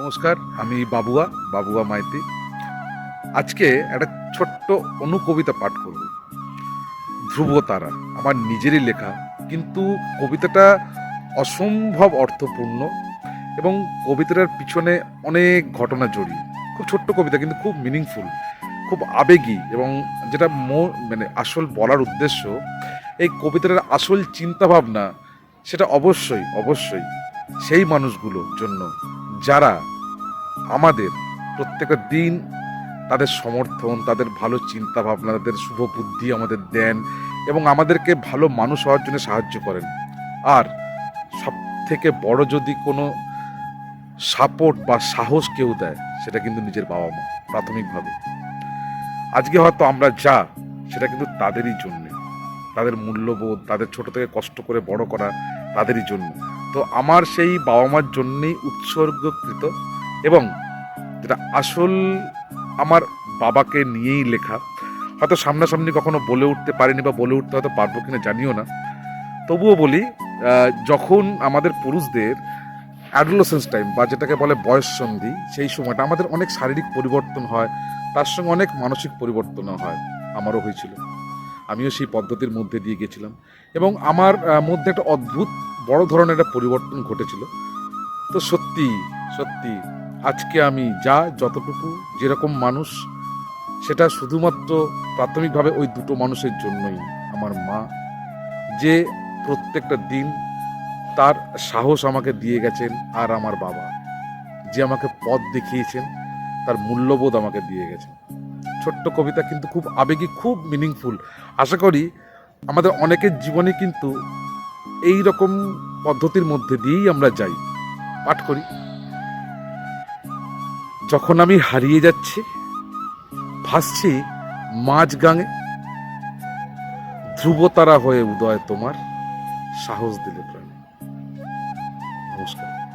নমস্কার, আমি বাবুয়া বাবুয়া মাইতি। আজকে একটা ছোট্ট অনুকবিতা পাঠ করব। ধ্রুব তারা আমার নিজেরই লেখা, কিন্তু কবিতাটা অসম্ভব অর্থপূর্ণ এবং কবিতাটার পিছনে অনেক ঘটনা জড়িয়ে। খুব ছোট্ট কবিতা, কিন্তু খুব মিনিংফুল খুব আবেগী এবং যেটা মানে আসল বলার উদ্দেশ্য, এই কবিতাটার আসল চিন্তাভাবনা, সেটা অবশ্যই অবশ্যই সেই মানুষগুলোর জন্য যারা আমাদের প্রত্যেকটা দিন তাদের সমর্থন, তাদের ভালো চিন্তা ভাবনা তাদের শুভ বুদ্ধি আমাদের দেন এবং আমাদেরকে ভালো মানুষ হওয়ার জন্য সাহায্য করেন। আর সব থেকে বড় যদি কোনো সাপোর্ট বা সাহস কেউ দেয়, সেটা কিন্তু নিজের বাবা মা, প্রাথমিকভাবে। আজকে হয়তো আমরা যা, সেটা কিন্তু তাদেরই জন্যে। তাদের মূল্যবোধ, তাদের ছোট থেকে কষ্ট করে বড় করা তাদেরই জন্য। তো আমার সেই বাবা মার জন্যেই উৎসর্গকৃত এবং যেটা আসল আমার বাবাকে নিয়েই লেখা। হয়তো সামনাসামনি কখনো বলে উঠতে পারিনি বা বলে উঠতে হয়তো পারব কিনা জানিও না। তবুও বলি যখন আমাদের পুরুষদের অ্যাডোলোসেন্স টাইম বা যেটাকে বলে বয়স সন্ধি, সেই সময়টা আমাদের অনেক শারীরিক পরিবর্তন হয়, তার সঙ্গে অনেক মানসিক পরিবর্তনও হয়, আমারও হয়েছিল। আমিও সেই পদ্ধতির মধ্যে দিয়ে গেছিলাম এবং আমার মধ্যে একটা অদ্ভুত বড় ধরনের একটা পরিবর্তন ঘটেছিল। তো সত্যি সত্যি, আজকে আমি যা, যতটুকু, যেরকম মানুষ, সেটা শুধুমাত্র প্রাথমিকভাবে ওই দুটো মানুষের জন্যই, আমার মা, যে প্রত্যেকটা দিন তার সাহস আমাকে দিয়ে গেছেন আর আমার বাবা, যে আমাকে পথ দেখিয়েছেন, তার মূল্যবোধ আমাকে দিয়ে গেছেন। ছোট্ট কবিতা কিন্তু খুব আবেগী, খুব মিনিংফুল আশা করি আমাদের অনেকের জীবনে কিন্তু এই রকম পদ্ধতির মধ্যে দিয়েই আমরা যাই। পাঠ করি। যখন আমি হারিয়ে যাচ্ছি, ভাসছি মাঝ গাঙে ধ্রুবতারা হয়ে উদয় তোমার সাহস দিলে প্রাণ। নমস্কার।